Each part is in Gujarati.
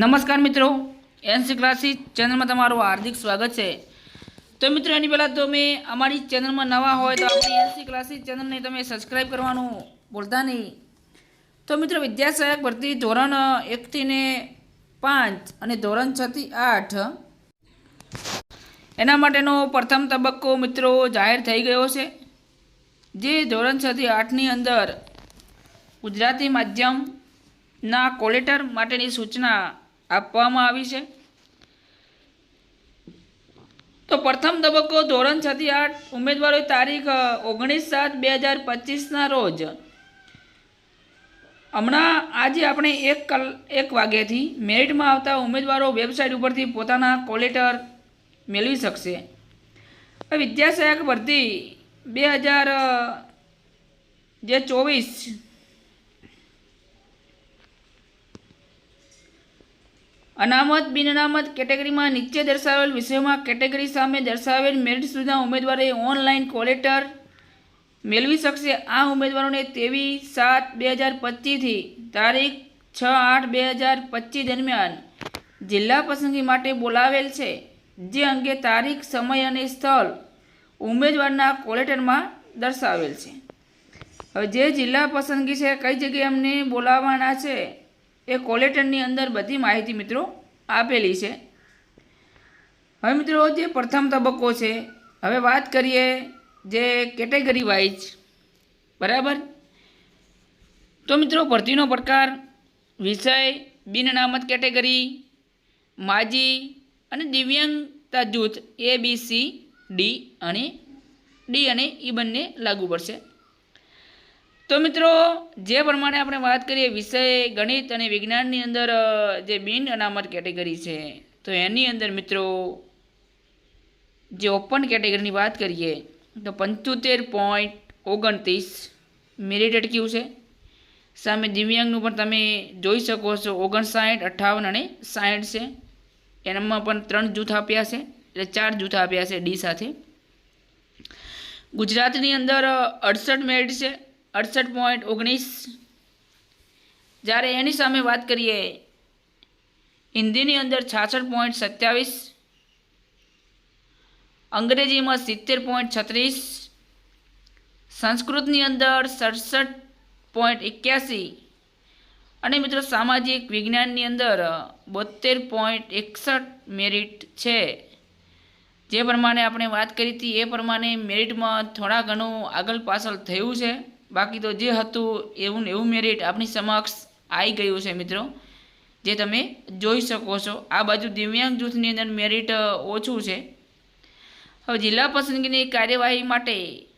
નમસ્કાર મિત્રો, એનસી ક્લાસીસ ચેનલમાં તમારું હાર્દિક સ્વાગત છે. તો મિત્રો, એની પહેલાં તમે અમારી ચેનલમાં નવા હોય તો આપણી એનસી ક્લાસીસ ચેનલને તમે સબસ્ક્રાઈબ કરવાનું ભૂલતા નહીં. તો મિત્રો વિદ્યા સહાયક ભરતી ધોરણ એકથી ને પાંચ અને ધોરણ છથી આઠ એના માટેનો પ્રથમ તબક્કો મિત્રો જાહેર થઈ ગયો છે. જે ધોરણ છથી આઠની અંદર ગુજરાતી માધ્યમના કોલેટર માટેની સૂચના આપવામાં આવી છે. તો પ્રથમ તબક્કો ધોરણ છથી આઠ ઉમેદવારોએ તારીખ ઓગણીસ સાત બે હજાર પચીસના રોજ. હમણાં આજે આપણે એક કલ, એક વાગ્યાથી મેરિટમાં આવતા ઉમેદવારો વેબસાઇટ ઉપરથી પોતાના કોલેટર મેળવી શકશે. વિદ્યાસહાયક વિદ્યા ભરતી બે હજાર જે ચોવીસ અનામત બિન અનામત કેટેગરીમાં નીચે દર્શાવેલ વિષયોમાં કેટેગરી સામે દર્શાવેલ મેરિટ સુધીના ઉમેદવારે ઓનલાઈન કોલેટર મેળવી શકશે. આ ઉમેદવારોને ત્રેવીસ સાત બે હજાર પચીસથી તારીખ છ આઠ બે હજાર પચીસ દરમિયાન જિલ્લા પસંદગી માટે બોલાવેલ છે, જે અંગે તારીખ, સમય અને સ્થળ ઉમેદવારના કોલેટરમાં દર્શાવેલ છે. હવે જે જિલ્લા પસંદગી છે, કઈ જગ્યાએ અમને બોલાવવાના છે? એ કોલેટરની અંદર બધી માહિતી મિત્રો આપેલી છે. હવે મિત્રો જે પ્રથમ તબક્કો છે, હવે વાત કરીએ જે કેટેગરી વાઇઝ. બરાબર? તો મિત્રો ભરતીનો પ્રકાર વિષય, બિન અનામત કેટેગરી, માજી અને દિવ્યાંગતા જૂથ એ બી સી ડી અને ડી અને એ બંને લાગુ પડશે. તો મિત્રો, જે પ્રમાણે આપણે વાત કરીએ વિષય, ગણિત અને વિજ્ઞાનની અંદર જે બિન અનામત કેટેગરી છે, તો એની અંદર મિત્રો, જે ઓપન કેટેગરીની વાત કરીએ, તો પંચોતેર પોઈન્ટ ઓગણત્રીસ મેરિટ અટક્યું છે? સામે દિવ્યાંગનું પણ તમે જોઈ શકો છો, ઓગણસાઠ અઠ્ઠાવન અને સાઠ છે. એનામાં પણ ત્રણ જૂથ આપ્યા છે, એટલે ચાર જૂથ આપ્યા છે ડી સાથે. ગુજરાતની અંદર, અડસઠ મેરિટ છે અડસઠ પોઈન્ટ ઓગણીસ. જ્યારે એની સામે વાત કરીએ, હિન્દીની અંદર છાસઠ પોઈન્ટ સત્યાવીસ. અંગ્રેજીમાં સિત્તેર પોઈન્ટ છત્રીસ. સંસ્કૃતની અંદર સડસઠ પોઈન્ટ એક્યાસી. અને મિત્રો, સામાજિક વિજ્ઞાનની અંદર બોતેર પોઈન્ટ એકસઠ મેરિટ છે. જે પ્રમાણે આપણે વાત કરી હતી, એ પ્રમાણે મેરિટમાં થોડા ઘણું આગળ પાછળ થયું છે. બાકી તો જે હતું એવું એવું મેરિટ આપણી સમક્ષ આવી ગયું છે મિત્રો. જે તમે જોઈ શકો છો. આ બાજુ દિવ્યાંગ જૂથની અંદર મેરિટ ઓછું છે. હવે જિલ્લા પસંદગીની કાર્યવાહી માટે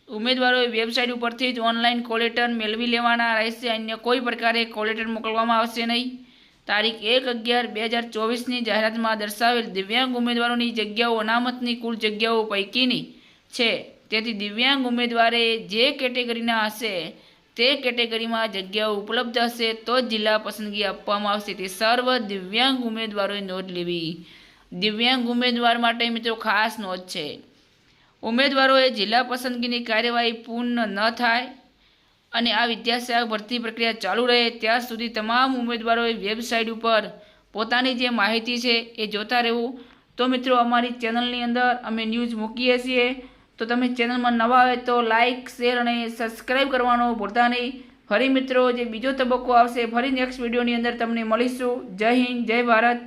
ઉમેદવારોએ વેબસાઇટ ઉપરથી જ ઓનલાઈન કોલેટર મેળવી લેવાના રહેશે. અન્ય કોઈ પ્રકારે કોલેટર મોકલવામાં આવશે નહીં. તારીખ એક અગિયાર બે હજાર ચોવીસની જાહેરાતમાં દર્શાવેલ દિવ્યાંગ ઉમેદવારોની જગ્યાઓ અનામતની કુલ જગ્યાઓ પૈકીની છે. તેથી દિવ્યાંગ ઉમેદવારે જે કેટેગરીના હશે, તે કેટેગરીમાં જગ્યાઓ ઉપલબ્ધ હશે તો જ જિલ્લા પસંદગી આપવામાં આવશે. તે સર્વ દિવ્યાંગ ઉમેદવારોએ નોંધ લેવી. દિવ્યાંગ ઉમેદવાર માટે મિત્રો ખાસ નોંધ છે. ઉમેદવારોએ જિલ્લા પસંદગીની કાર્યવાહી પૂર્ણ ન થાય અને આ વિદ્યાસહાયક ભરતી પ્રક્રિયા ચાલુ રહે ત્યાં સુધી તમામ ઉમેદવારોએ વેબસાઇટ ઉપર પોતાની જે માહિતી છે એ જોતા રહેવું. તો મિત્રો અમારી ચેનલની અંદર અમે ન્યૂઝ મૂકીએ છીએ. તો તમે ચેનલમાં નવા હોય તો લાઇક શેર અને સબસ્ક્રાઈબ કરવાનો ભૂલતા નહીં. ફરી મિત્રો, જે બીજો તબક્કો આવશે, ફરી નેક્સ્ટ વિડીયોની અંદર તમને મળીશું. જય હિન્દ, જય ભારત.